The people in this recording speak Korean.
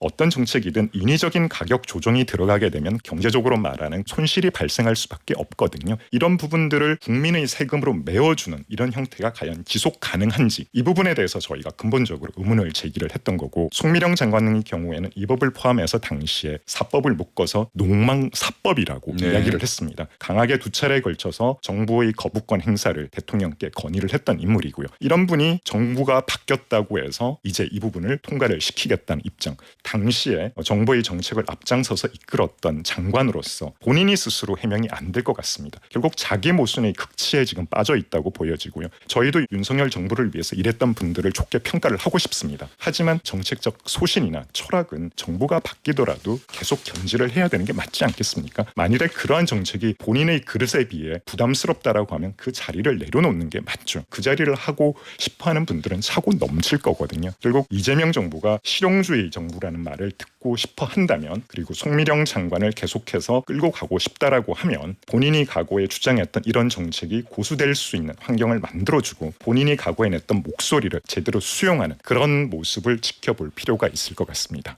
어떤 정책이든 인위적인 가격 조정이 들어가게 되면 경제적으로 말하는 손실이 발생할 수밖에 없거든요. 이런 부분들을 국민의 세금으로 메워주는 이런 형태가 과연 지속 가능한지 이 부분에 대해서 저희가 근본적으로 의문을 제기를 했던 거고 송미령 장관의 경우에는 이 법을 포함해서 당시에 사법을 묶어서 농망 사법이라고 네. 이야기를 했습니다. 강하게 두 차례에 걸쳐서 정부의 거부권 행사를 대통령께 건의를 했던 인물이고요. 이런 분이 정부가 바뀌었다고 해서 이제 이 부분을 통과를 시키겠다는 입장. 당시에 정부의 정책을 앞장서서 이끌었던 장관으로서 본인이 스스로 해명이 안 될 것 같습니다. 결국 자기 모순의 극치에 지금 빠져 있다고 보여지고요. 저희도 윤석열 정부를 위해서 일했던 분들을 좋게 평가를 하고 싶습니다. 하지만 정책적 소신이나 철학은 정부가 바뀌더라도 계속 견지를 해야 되는 게 맞지 않겠습니까? 만일에 그러한 정책이 본인의 그릇에 비해 부담스럽다라고 하면 그 자리를 내려놓는 게 맞죠. 그 자리를 하고 싶어 하는 분들은 사고 넘칠 거거든요. 결국 이재명 정부가 실용주의 정부라는 말을 듣고 싶어 한다면 그리고 송미령 장관을 계속해서 끌고 가고 싶다라고 하면 본인이 과거에 주장했던 이런 정책이 고수될 수 있는 환경을 만들어주고 본인이 과거에 냈던 목소리를 제대로 수용하는 그런 모습을 지켜볼 필요가 있을 것 같습니다.